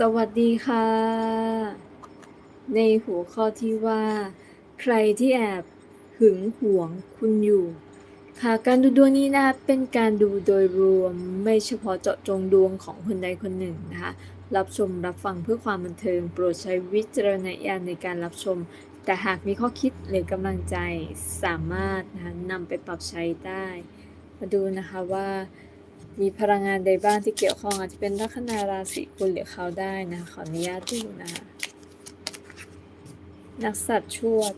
สวัสดีค่ะ ในหัวข้อที่ว่า ใครที่แอบหึงหวงคุณอยู่ ค่ะการดูดวงนี้นะคะเป็นการดูโดยรวมไม่เฉพาะเจาะจงดวงของคนใดคนหนึ่งนะคะ รับชมรับฟังเพื่อความบันเทิง โปรดใช้วิจารณญาณในการรับชม แต่หากมีข้อคิดหรือกำลังใจสามารถนะคะนำไปปรับใช้ได้ มาดูนะคะว่า มีพลังงานใดบ้างที่เกี่ยวข้องอาจจะเป็นลัคนาราศีคุณหรือเขาได้นะ ขออนุญาตดูนะคะนักสัตว์ชวด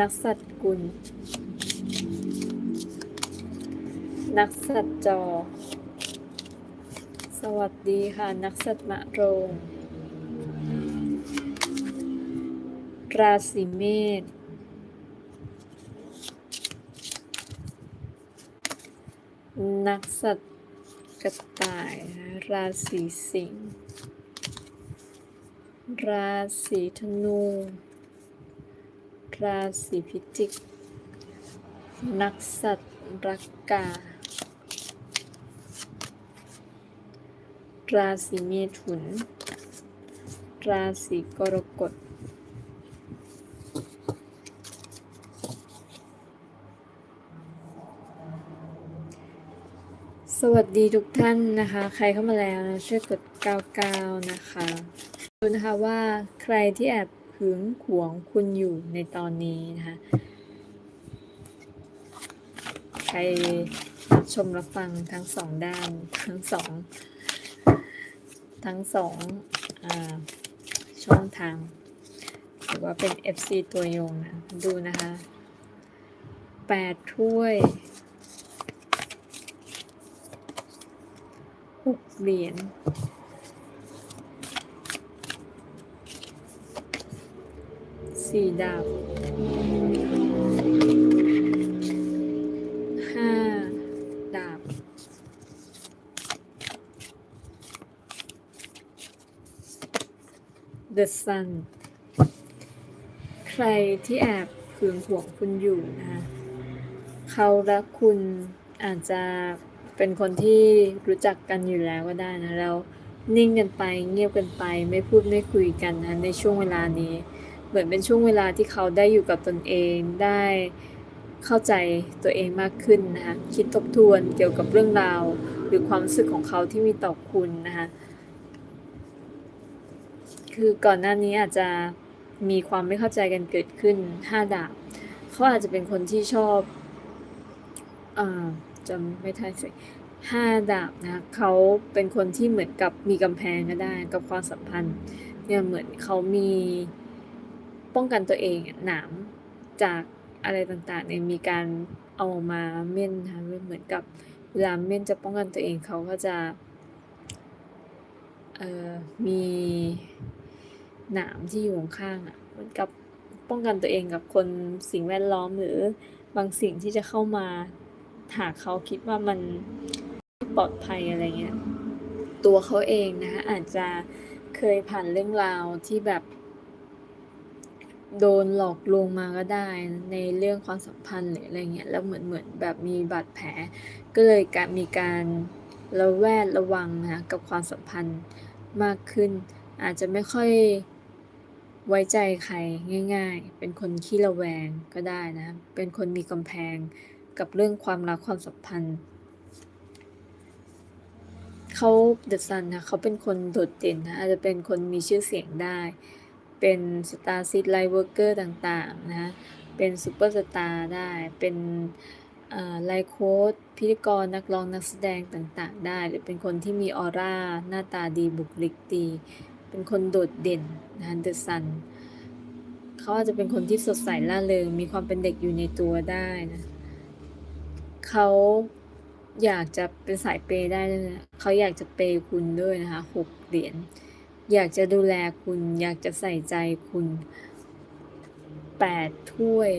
นักสัตว์กุล นักสัตว์จอ สวัสดีค่ะ นักสัตว์มะโรง ราศีเมษ นักสัตว์กระต่ายนะราศีสิงห์ราศีธนู ราศีพิจิก นักสัตว์รักกา ราศีเมถุน ราศีกรกฎ สวัสดีทุกท่านนะคะ ใครเข้ามาแล้วนะช่วยกด99นะคะดูนะคะว่าใครที่แอบหึงหวงคุณอยู่ในตอนนี้นะคะ ใครชมรับฟังทั้งสองด้านทั้งสองทั้งสองอช่องทางหรือว่าเป็น FC ตัวยงนะ ดูนะคะแปดถ้วย หก เหรียญสี่ดาบห้าดาบ The Sun ใครที่แอบหึงหวงคุณอยู่นะคะเขารักคุณอาจจะ เป็นคนที่รู้จักกันอยู่แล้วก็ได้นะแล้วนิ่งกันไปเงียบกันไป ไม่พูดไม่คุยกันนะในช่วงเวลานี้ เหมือนเป็นช่วงเวลาที่เขาได้อยู่กับตนเองได้เข้าใจตัวเองมากขึ้นนะคะคิดทบทวนเกี่ยวกับเรื่องราว หรือความรู้สึกของเขาที่มีต่อคุณนะคะคือก่อนหน้านี้อาจจะมีความไม่เข้าใจกันเกิดขึ้นห้าดาบเขาอาจจะเป็นคนที่ชอบอ่า จำไม่ทันสิห้าดาบนะเขาเป็นคนที่เหมือนกับมีกำแพงก็ได้กับความสัมพันธ์เนี่ยเหมือนเขามีป้องกันตัวเองหนามจากอะไรต่างๆเนี่ยมีการเอามาเม่นนะคะเหมือนกับเวลาเม่นจะป้องกันตัวเองเขาก็จะเอ่อมีหนามที่อยู่ข้างๆอะเหมือนกับป้องกันตัวเองกับคนสิ่งแวดล้อมหรือบางสิ่งที่จะเข้ามา หากเขาคิดว่ามันปลอดภัยอะไรเงี้ยตัวเขาเองนะคะอาจจะเคยผ่านเรื่องราวที่แบบ โดนหลอกลวงมาก็ได้ ในเรื่องความสัมพันธ์หรืออะไรเงี้ยแล้วเหมือนเหมือนแบบมีบาดแผล ก็เลยการมีการระแวดระวังนะกับความสัมพันธ์มากขึ้น อาจจะไม่ค่อยไว้ใจใครง่าย ๆ เป็นคนขี้ระแวงก็ได้นะ เป็นคนมีกำแพง กับเรื่องความรักความสัมพันธ์เขาเดอะซันนะเขาเป็นคนโดดเด่นนะอาจจะเป็นคนมีชื่อเสียงได้ เป็นสตาร์ซิตไลท์เวิร์กเกอร์ต่างๆนะเป็นซูเปอร์สตาร์ได้ เป็นไลโค้ดพิธีกรนักร้องนักแสดงต่างๆ ได้ หรือเป็นคนที่มีออร่าหน้าตาดีบุคลิกดี เป็นคนโดดเด่นนะเดอะซันเขาอาจจะเป็นคนที่สดใสล่าเริงมีความเป็นเด็กอยู่ในตัวได้นะ เขาอยากจะเป็นสายเปย์ได้ด้วยนะเขาอยากจะเปย์คุณด้วยนะคะหกเหรียญอยากจะดูแลคุณ อยากจะใส่ใจคุณแปดถ้วย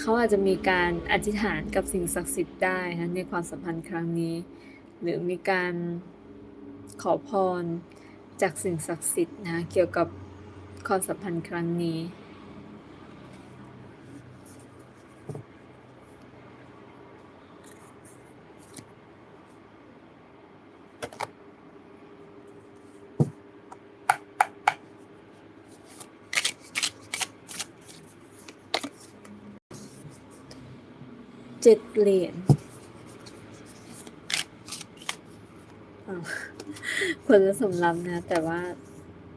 เขาอาจจะมีการอธิษฐานกับสิ่งศักดิ์สิทธิ์ได้นะในความสัมพันธ์ครั้งนี้ หรือมีการขอพรจากสิ่งศักดิ์สิทธิ์นะเกี่ยวกับความสัมพันธ์ครั้งนี้ เจ็ดเหรียญคนละสำรับนะ แต่ว่า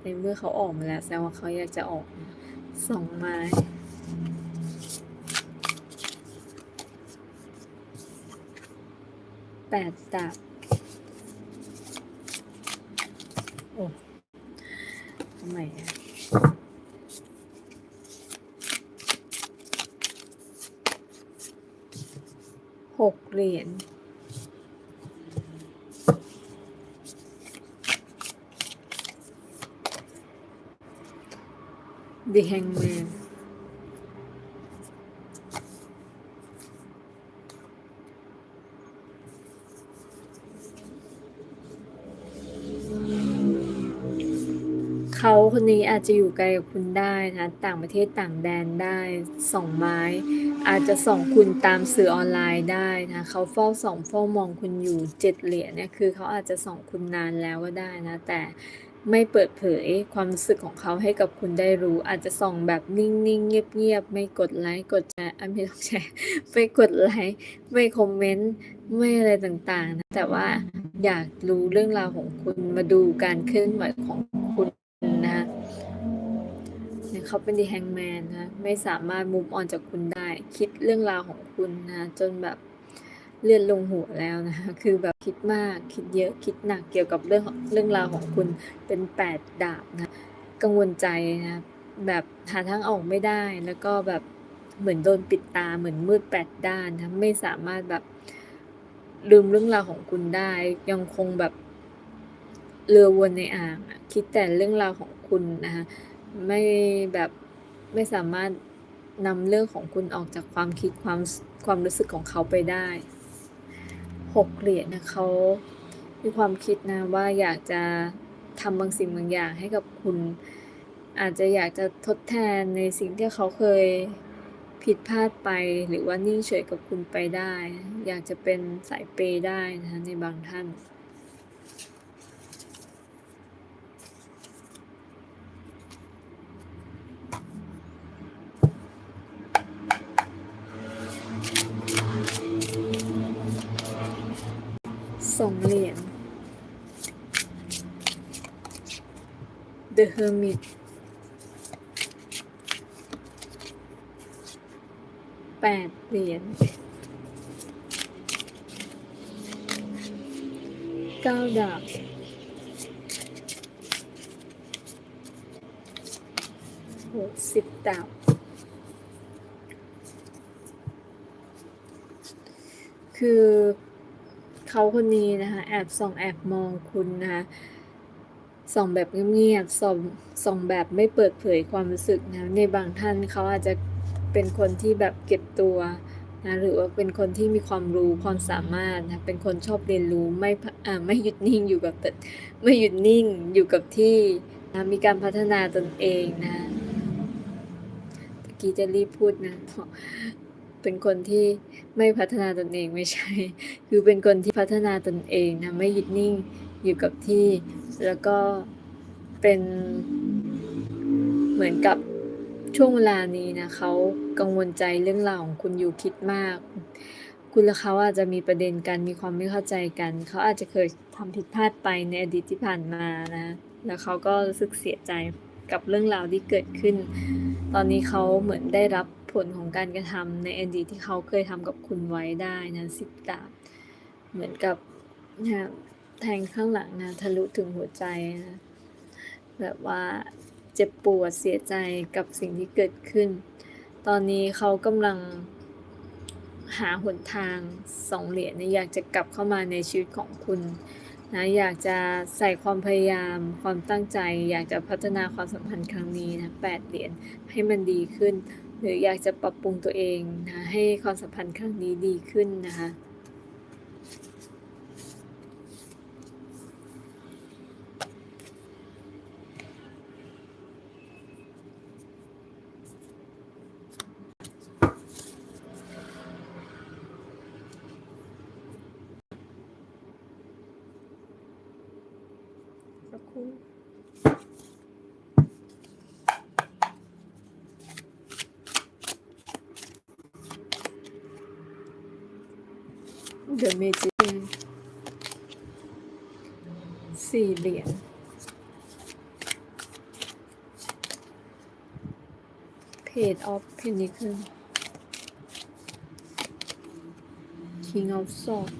ในเมื่อเขาออกมาแล้วแสดงว่าเขาอยากจะออกสองไม้แปดดาบโอ้ทำไมอะหก เหรียญ The Hangman เขาคนนี้อาจจะอยู่ไกลกับคุณได้นะต่างประเทศต่างแดนได้ส่องไม้ อาจจะส่องคุณตามสื่อออนไลน์ได้นะเขาเฝ้าส่องเฝ้ามองคุณอยู่เจ็ดเหรียญเนี่ยคือเขาอาจจะส่องคุณนานแล้วก็ได้นะแต่ไม่เปิดเผยความรู้สึกของเขาให้กับคุณได้รู้ อาจจะส่องแบบนิ่งๆ เงียบๆ ไม่กดไลค์กดแชร์ไม่ต้องแชร์ไม่กดไลค์ไม่คอมเมนต์ไม่อะไรต่างๆนะแต่ว่าอยากรู้เรื่องราวของคุณมาดูการเคลื่อนไหวของคุณ นะเนี่ยเขาเป็นดีแฮงแมนนะไม่สามารถมุมออนจากคุณได้ คิดเรื่องราวของคุณนะจนแบบเลือดลงหัวแล้วนะคะคือแบบคิดมากคิดเยอะคิดหนักเกี่ยวกับเรื่องเรื่องราวของคุณเป็นแปดดาบนะกังวลใจนะแบบหาทางออกไม่ได้แล้วก็แบบเหมือนโดนปิดตาเหมือนมืดแปดด้านนะไม่สามารถแบบลืมเรื่องราวของคุณได้ ยังคงแบบ เรือวนในอ่างคิดแต่เรื่องราวของคุณนะคะไม่แบบไม่สามารถนำเรื่องของคุณออกจากความคิดความความรู้สึกของเขาไปได้หกเหรียญนะเขามีความคิดนะว่าอยากจะทำบางสิ่งบางอย่างให้กับคุณ อาจจะอยากจะทดแทนในสิ่งที่เขาเคยผิดพลาดไปหรือว่านิ่งเฉยกับคุณไปได้ อยากจะเป็นสายเปย์ได้นะคะในบางท่าน สองเหรียญ The Hermit แปดเหรียญเก้าดาบโหสิบดาบคือเขาคนนี้นะคะ แอบส่องแอบมองคุณนะคะ ส่องแบบเงียบๆส่องส่องแบบไม่เปิดเผยความรู้สึกนะ ในบางท่านเขาอาจจะเป็นคนที่แบบเก็บตัวนะหรือว่าเป็นคนที่มีความรู้ความสามารถนะ เป็นคนชอบเรียนรู้ไม่พะไม่หยุดนิ่งอยู่กับไม่หยุดนิ่งอยู่กับที่นะมีการพัฒนาตนเองนะตะกี้จะรีบพูดนะ เป็นคนที่ไม่พัฒนาตนเองไม่ใช่ คือเป็นคนที่พัฒนาตนเองนะไม่หยุดนิ่ง อยู่กับที่ แล้วก็เป็นเหมือนกับช่วงเวลานี้นะเขากังวลใจเรื่องราวของคุณอยู่คิดมาก คุณและเขาอาจจะมีประเด็นกันมีความไม่เข้าใจกัน เขาอาจจะเคยทำผิดพลาดไปในอดีตที่ผ่านมานะ แล้วเขาก็รู้สึกเสียใจกับเรื่องราวที่เกิดขึ้น ตอนนี้เขาเหมือนได้รับผลของการกระทำในอดีตที่เขาเคยทำกับคุณไว้ได้นะสิบดาบเหมือนกับนะ แทงข้างหลังนะทะลุถึงหัวใจนะแบบว่าเจ็บปวดเสียใจกับสิ่งที่เกิดขึ้น ตอนนี้เขากำลังหาหนทางสองเหรียญเนยอยากจะกลับเข้ามาในชีวิตของคุณนะอยากจะใส่ความพยายามความตั้งใจ อยากจะพัฒนาความสัมพันธ์ครั้งนี้นะแปดเหรียญให้มันดีขึ้น หรืออยากจะปรับปรุงตัวเองนะให้ความสัมพันธ์ครั้งนี้ดีขึ้นนะคะ สักครู่ เดอะเมจิกสี่เหรียญเพจออฟเพนนิคือ King of Swords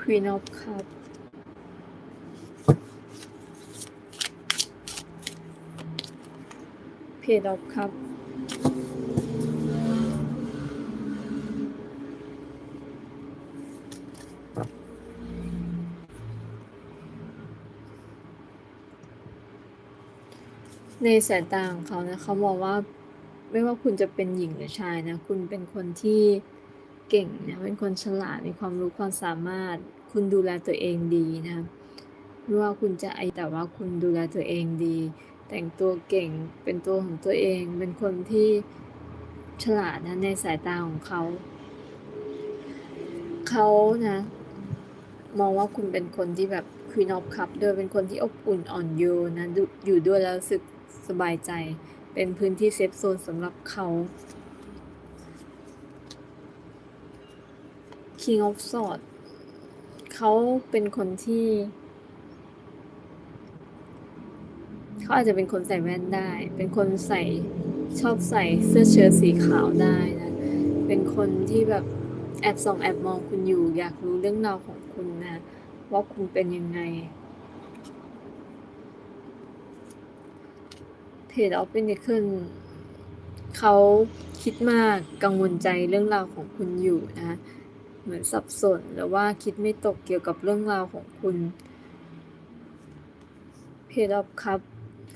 ควีนออฟคัพ of Cups Page of Cups ในสายตาของเขานะเขามองว่าไม่ว่าคุณจะเป็นหญิงหรือชายนะ คุณเป็นคนที่เก่งนะ เป็นคนฉลาด มีความรู้ความสามารถ คุณดูแลตัวเองดีนะไม่ว่าคุณจะไอแต่ว่าคุณดูแลตัวเองดี แต่งตัวเก่งเป็นตัวของตัวเอง เป็นคนที่ฉลาดนะในสายตาของเขา เขานะ มองว่าคุณเป็นคนที่แบบ Queen of Cup ด้วยเป็นคนที่อบอุ่นอ่อนโยนนะดูอยู่ด้วยแล้วรู้สึกสบายใจ เป็นพื้นที่เซฟโซนสำหรับเขา King of Swords เขาเป็นคนที่ เขาอาจจะเป็นคนใส่แว่นได้ เป็นคนใส่ชอบใส่เสื้อเชิ้ตสีขาวได้นะ เป็นคนที่แบบแอบส่องแอบมองคุณอยู่ อยากรู้เรื่องราวของคุณนะว่าคุณเป็นยังไงเพจออฟเป็นขึ้นเขาคิดมากกังวลใจเรื่องราวของคุณอยู่นะเหมือนสับสนหรือว่าคิดไม่ตกเกี่ยวกับเรื่องราวของคุณเพจออฟครับ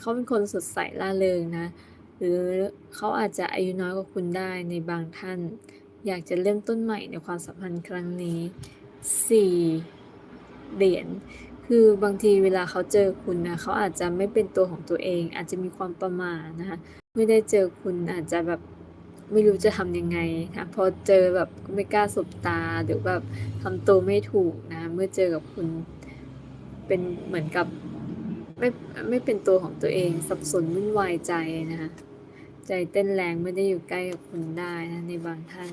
เขาเป็นคนสดใสล่าเริงนะ หรือเขาอาจจะอายุน้อยกว่าคุณได้ในบางท่าน อยากจะเริ่มต้นใหม่ในความสัมพันธ์ครั้งนี้สี่เหรียญคือบางทีเวลาเขาเจอคุณนะเขาอาจจะไม่เป็นตัวของตัวเอง อาจจะมีความประมาทนะคะเมื่อได้เจอคุณอาจจะแบบไม่รู้จะทำยังไงนะพอเจอแบบไม่กล้าสบตาหรือแบบทำตัวไม่ถูกนะ เมื่อเจอกับคุณเป็นเหมือนกับ ไม่ไม่เป็นตัวของตัวเอง สับสนวุ่นวายใจนะคะ ใจเต้นแรงไม่ได้อยู่ใกล้กับคุณได้นะในบางท่าน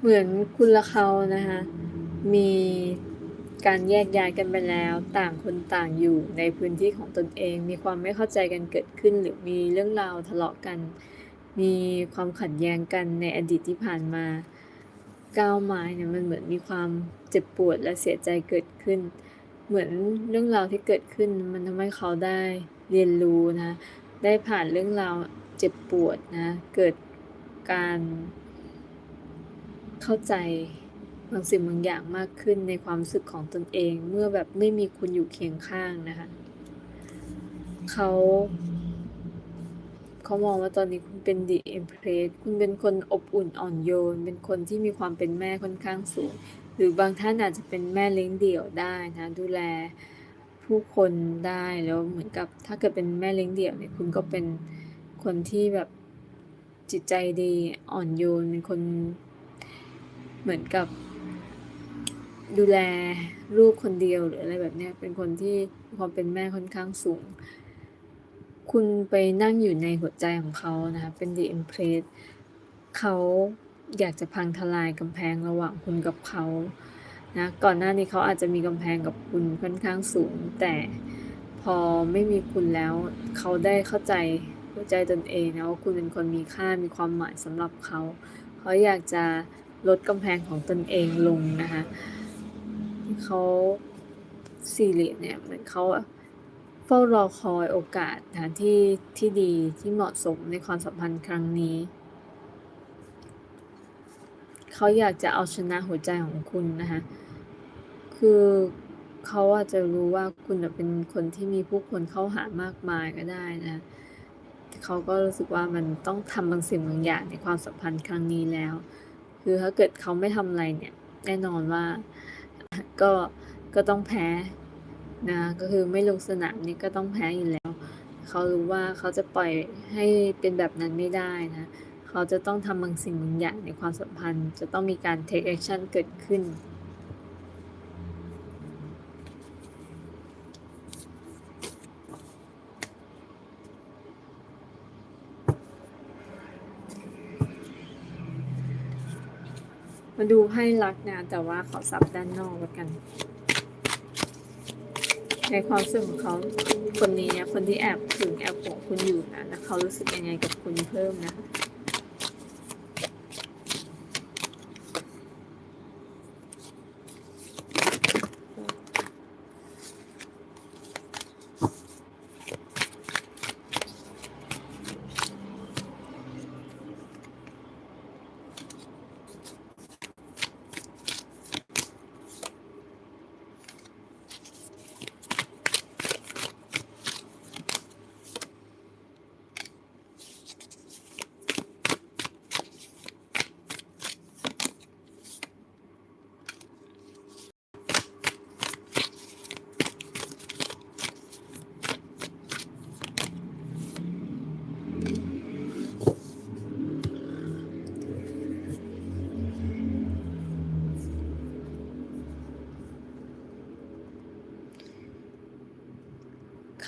เหมือนคุณละเขานะคะมีการแยกย้ายกันไปแล้วต่างคนต่างอยู่ในพื้นที่ของตนเอง มีความไม่เข้าใจกันเกิดขึ้น หรือมีเรื่องราวทะเลาะกัน มีความขัดแย้งกันในอดีตที่ผ่านมาก้าวไม้เนี่ยมันเหมือนมีความเจ็บปวดและเสียใจเกิดขึ้น เหมือนเรื่องราวที่เกิดขึ้น มันทำให้เขาได้เรียนรู้นะได้ผ่านเรื่องราวเจ็บปวดนะเกิดการ เข้าใจบางสิ่งบางอย่างมากขึ้นในความรู้สึกของตนเอง เมื่อแบบไม่มีคุณอยู่เคียงข้างนะคะ เขาเขามองว่าตอนนี้คุณเป็นดีเอ็มเพรสคุณเป็นคนอบอุ่นอ่อนโยน เป็นคนที่มีความเป็นแม่ค่อนข้างสูง หรือบางท่านอาจจะเป็นแม่เลี้ยงเดี่ยวได้นะ ดูแลผู้คนได้แล้วเหมือนกับถ้าเกิดเป็นแม่เลี้ยงเดี่ยวเนี่ยคุณก็เป็นคนที่แบบจิตใจดีอ่อนโยนเป็นคน เหมือนกับดูแลลูกคนเดียวหรืออะไรแบบนี้เป็นคนที่ความเป็นแม่ค่อนข้างสูง คุณไปนั่งอยู่ในหัวใจของเขานะคะเป็น The Empress เขาอยากจะพังทลายกำแพงระหว่างคุณกับเขานะก่อนหน้านี้เขาอาจจะมีกำแพงกับคุณค่อนข้างสูง แต่พอไม่มีคุณแล้ว เขาได้เข้าใจหัวใจตนเองนะว่าคุณเป็นคนมีค่ามีความหมายสำหรับเขา เขาอยากจะ ลดกำแพงของตนเองลงนะคะเขาสี่เหลี่ยมเนี่ยเหมือนเขาเฝ้ารอคอยโอกาสนะที่ที่ดีที่เหมาะสมในความสัมพันธ์ครั้งนี้ เขาอยากจะเอาชนะหัวใจของคุณนะคะคือเขาอาจจะรู้ว่าคุณเป็นคนที่มีผู้คนเข้าหามากมายก็ได้นะเขาก็รู้สึกว่ามันต้องทำบางสิ่งบางอย่างในความสัมพันธ์ครั้งนี้แล้ว คือถ้าเกิดเขาไม่ทำอะไรเนี่ย แน่นอนว่าก็ก็ต้องแพ้นะก็คือไม่ลงสนามนี่ก็ต้องแพ้อยู่แล้ว เขารู้ว่าเขาจะปล่อยให้เป็นแบบนั้นไม่ได้นะ เขาจะต้องทำบางสิ่งบางอย่างในความสัมพันธ์ จะต้องมีการ take action เกิดขึ้น มาดูให้รักนะ แต่ว่าขอสับด้านนอกแล้วกัน ในความรู้สึกของเขาคนนี้เนี่ยคนที่แอบถึงแอบของคุณอยู่นะแล้วเขารู้สึกยังไงกับคุณเพิ่มนะคะ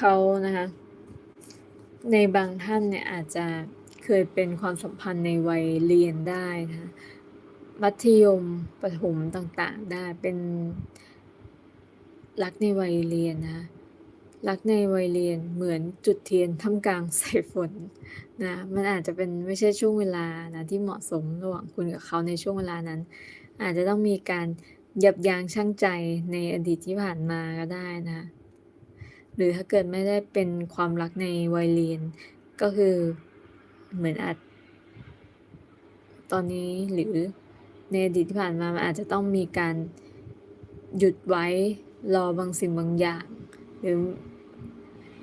เขานะคะในบางท่านเนี่ยอาจจะเคยเป็นความสัมพันธ์ในวัยเรียนได้นะคะมัธยมประถมต่างๆได้เป็นรักในวัยเรียนนะรักในวัยเรียนเหมือนจุดเทียนท่ามกลางสายฝนนะมันอาจจะเป็นไม่ใช่ช่วงเวลานะที่เหมาะสมระหว่างคุณกับเขาในช่วงเวลานั้น อาจจะต้องมีการยับยั้งชั่งใจในอดีตที่ผ่านมาก็ได้นะคะ หรือถ้าเกิดไม่ได้เป็นความรักในวัยเรียน ก็คือเหมือนอาจ ตอนนี้หรือในอดีตที่ผ่านมามันอาจจะต้องมีการหยุดไว้รอบางสิ่งบางอย่าง หรือ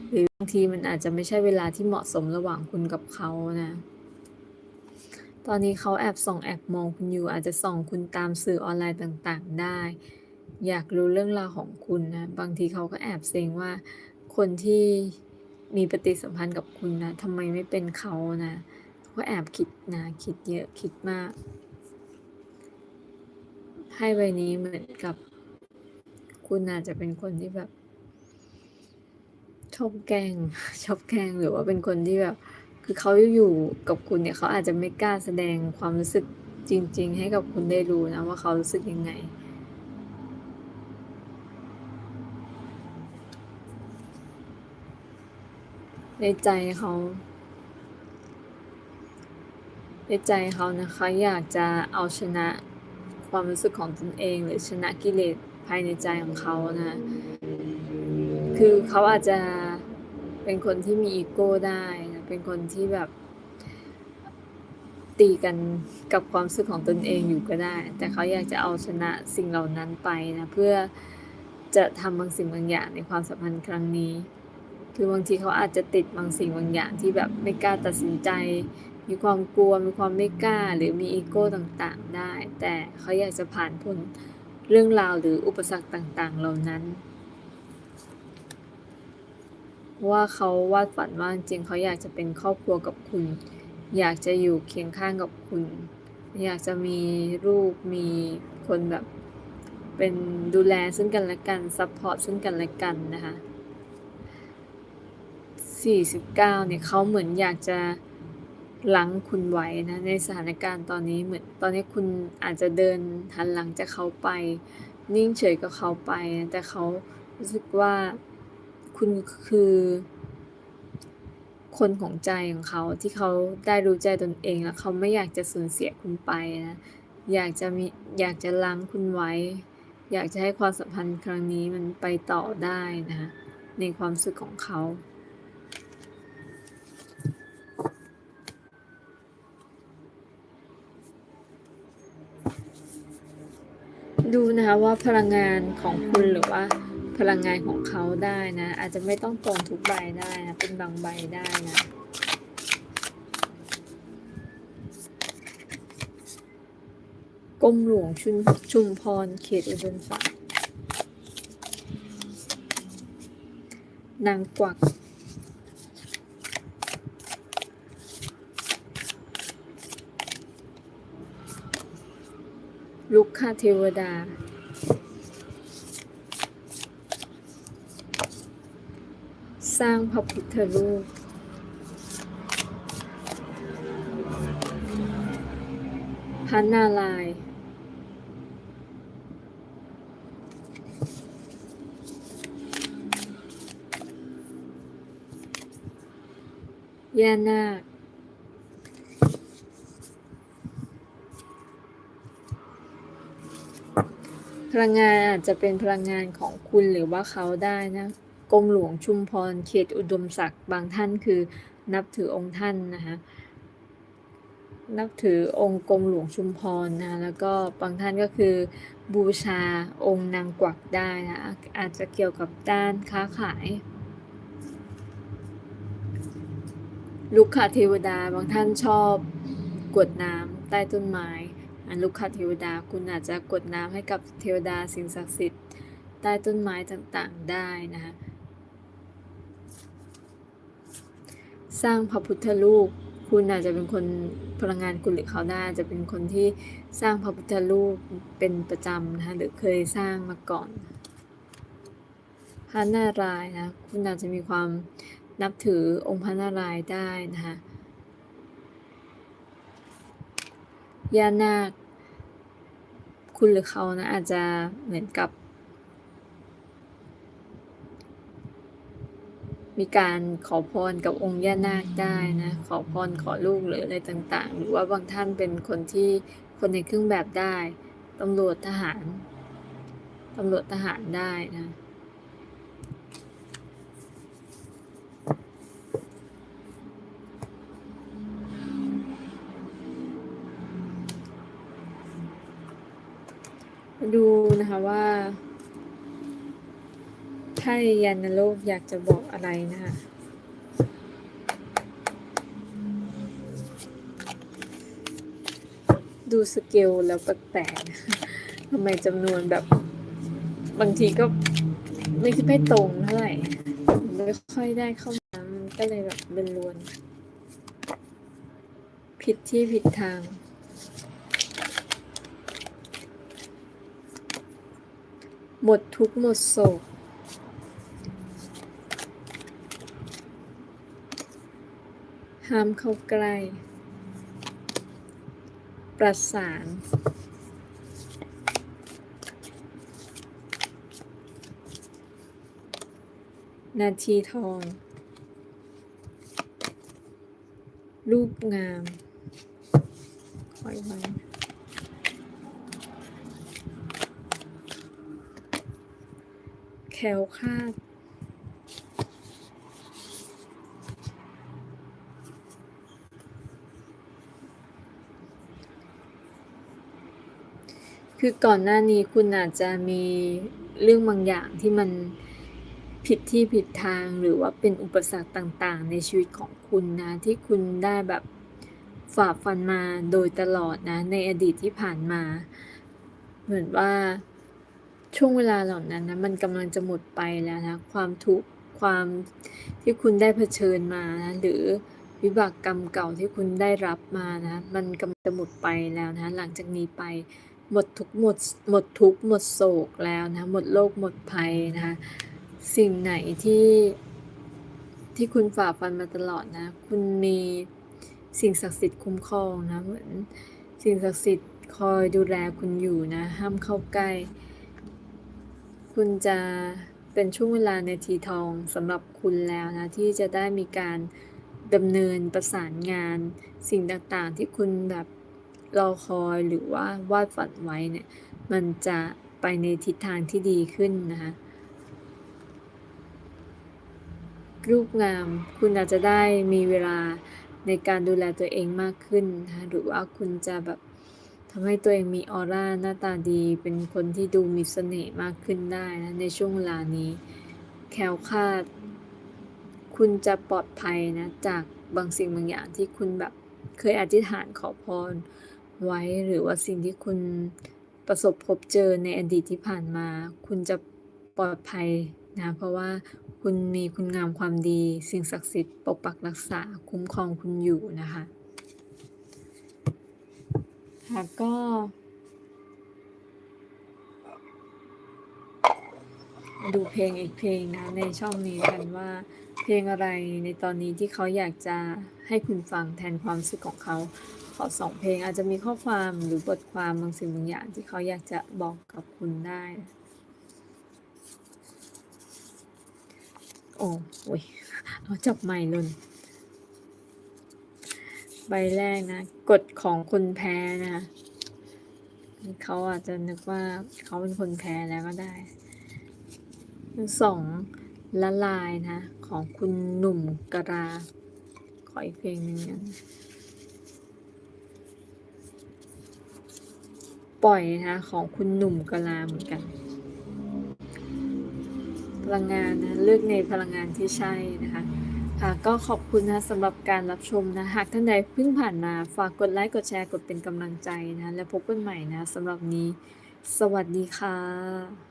หรือบางทีมันอาจจะไม่ใช่เวลาที่เหมาะสมระหว่างคุณกับเขานะ ตอนนี้เขาแอบส่องแอบมองคุณอยู่อาจจะส่องคุณตามสื่อออนไลน์ต่างๆ ได้ อยากรู้เรื่องราวของคุณนะ บางทีเขาก็แอบเซ็งว่า คนที่มีปฏิสัมพันธ์กับคุณนะทำไมไม่เป็นเขานะเขาก็แอบคิดนะ คิดเยอะคิดมากไพ่ใบนี้เหมือนกับ คุณอาจจะเป็นคนที่แบบชอบแกล้งชอบแกล้งหรือว่าเป็นคนที่แบบ คือเขาอยู่กับคุณเนี่ยเขาอาจจะไม่กล้าแสดงความรู้สึกจริง ๆ ให้กับคุณได้รู้นะว่าเขารู้สึกยังไง ในใจเขา ในใจเขานะคะ อยากจะเอาชนะความรู้สึกของตนเอง หรือชนะกิเลสภายในใจของเขานะ คือเขาอาจจะเป็นคนที่มีอีโก้ได้นะเป็นคนที่แบบตีกันกับความรู้สึกของตนเองอยู่ก็ได้ แต่เขาอยากจะเอาชนะสิ่งเหล่านั้นไปนะ เพื่อจะทำบางสิ่งบางอย่างในความสัมพันธ์ครั้งนี้ คือบางทีเขาอาจจะติดบางสิ่งบางอย่างที่แบบไม่กล้าตัดสินใจ มีความกลัว มีความไม่กล้า หรือมีอีโก้ต่างๆได้ แต่เขาอยากจะผ่านพ้นเรื่องราวหรืออุปสรรคต่างๆ เหล่านั้น ว่าเขาวาดฝันว่าจริงเขาอยากจะเป็นครอบครัวกับคุณ อยากจะอยู่เคียงข้างกับคุณ อยากจะมีลูกมีคนแบบเป็นดูแลซึ่งกันและกันซัปพอร์ตซึ่งกันและกันนะคะ 49เนี่ยเขาเหมือนอยากจะรั้งคุณไว้นะในสถานการณ์ตอนนี้เหมือนตอนนี้คุณอาจจะเดินหันหลังจากเขาไป นิ่งเฉยกับเขาไปนะแต่เขารู้สึกว่าคุณคือ คนของใจของเขาที่เขาได้รู้ใจตนเองแล้วเขาไม่อยากจะสูญเสียคุณไปนะอยากจะมีอยากจะรั้งคุณไว้ อยากจะให้ความสัมพันธ์ครั้งนี้มันไปต่อได้นะคะในความรู้สึกของเขา ดูนะคะว่าพลังงานของคุณหรือว่าพลังงานของเขาได้นะ อาจจะไม่ต้องตรงทุกใบได้นะ เป็นบางใบได้นะ กรมหลวงชุมชุมพรเขตอุดมศักดิ์นางกวัก ลุก คาเทวดา สร้างพระพุทธรูปพระนารายย่านาค ลังงานอาจจะเป็นพลังงานของคุณหรือว่าเขาได้นะกรมหลวงชุมพรเขตอุดมศักดิ์บางท่านคือนับถือองค์ท่านนะคะนับถือองค์กรมหลวงชุมพรนะแล้วก็บางท่านก็คือ บูชาองค์นางกวักได้นะอาจจะเกี่ยวกับด้านค้าขายลูกคาเทวดาบางท่านชอบกวดน้ำใต้ต้นไม้ อันลูกคาเทวดาคุณอาจจะกดน้ำให้กับเทวดาสิ่งศักดิ์สิทธิ์ใต้ต้นไม้ต่างๆได้นะคะสร้างพระพุทธรูปคุณอาจจะเป็นคนพลังงานคุณหรือเขาได้จจะเป็นคนที่สร้างพระพุทธรูปเป็นประจำนะคะหรือเคยสร้างมาก่อนพระนารายณ์นะคุณอาจจะมีความนับถือองค์พระนารายณ์ได้นะคะ ย่านาค คุณหรือเขานะอาจจะเหมือนกับ มีการขอพรกับองค์ย่านาคได้นะ ขอพรขอลูกหรืออะไรต่างๆ หรือว่าบางท่านเป็นคนที่คนในเครื่องแบบได้ตำรวจทหารตำรวจทหารได้นะ ดูนะคะว่าไพ่ยานโลกอยากจะบอกอะไรนะคะดูสเกลแล้วแปลกๆทำไมจำนวนแบบ บางทีก็ไม่คิดไม่ตรงเท่าไหร่ไม่ค่อยได้เข้ามามันก็เลยแบบเป็นรวน ผิดที่ผิดทาง หมดทุกหมดโศก ห้ามเข้าใกล้ ประสาน นาทีทอง รูปงามคอยไว้ แคล้วคลาดคือก่อนหน้านี้คุณอาจจะมีเรื่องบางอย่างที่มันผิดที่ผิดทางหรือว่าเป็นอุปสรรคต่างๆ ในชีวิตของคุณนะ ที่คุณได้แบบฝ่าฟันมาโดยตลอดนะ ในอดีตที่ผ่านมา เหมือนว่า ช่วงเวลาเหล่านั้นนะมันกำลังจะหมดไปแล้วนะความทุกข์ความที่คุณได้เผชิญมานะหรือวิบากกรรมเก่าที่คุณได้รับมานะ มันกำลังจะหมดไปแล้วนะ หลังจากนี้ไป หมดทุกหมดหมดทุกหมดโศกแล้วนะ หมดโรคหมดภัยนะคะสิ่งไหนที่ที่คุณฝ่าฟันมาตลอดนะ คุณมีสิ่งศักดิ์สิทธิ์คุ้มครองนะ เหมือนสิ่งศักดิ์สิทธิ์คอยดูแลคุณอยู่นะ ห้ามเข้าใกล้ คุณจะเป็นช่วงเวลาในทีทองสำหรับคุณแล้วนะ ที่จะได้มีการดำเนินประสานงาน สิ่งต่างๆ ที่คุณแบบรอคอยหรือว่าวาดฝันไว้เนี่ย มันจะไปในทิศทางที่ดีขึ้นนะคะรูปงามคุณอาจจะได้มีเวลาในการดูแลตัวเองมากขึ้นนะคะหรือว่าคุณจะแบบำให้ตัวเองมีออร่าหน้าตาดี เป็นคนที่ดูมีเสน่ห์มากขึ้นได้นะในช่วงเวลานี้ แคล้วคลาด คุณจะปลอดภัยนะ จากบางสิ่งบางอย่างที่คุณแบบเคยอธิษฐานขอพรไว้หรือว่าสิ่งที่คุณประสบพบเจอในอดีตที่ผ่านมา คุณจะปลอดภัยนะ เพราะว่าคุณมีคุณงามความดี สิ่งศักดิ์สิทธิ์ปกปักรักษาคุ้มครองคุณอยู่นะคะ ค่ะก็ ดูเพลงอีกเพลงนะในช่องนี้กันว่าเพลงอะไรในตอนนี้ที่เขาอยากจะให้คุณฟังแทนความรู้สึกของเขา ขอสองเพลงอาจจะมีข้อความหรือบทความบางสิ่งบางอย่างที่เขาอยากจะบอกกับคุณได้ โอ้โยเอาจับใหม่ลุน ใบแรกนะกฎของคนแพ้นะคะเขาอาจจะนึกว่าเขาเป็นคนแพ้แล้วก็ได้สองละลายนะของคุณหนุ่มกรา ขออีกเพลงหนึ่งกันปล่อยนะคะของคุณหนุ่มกลาเหมือนกัน พลังงานนะเลือกในพลังงานที่ใช่นะคะ ค่ะก็ขอบคุณนะสำหรับการรับชมนะหากท่านใดเพิ่งผ่านมาฝากกดไลค์กดแชร์กดเป็นกำลังใจนะ และพบกันใหม่นะสำหรับนี้ สวัสดีค่ะ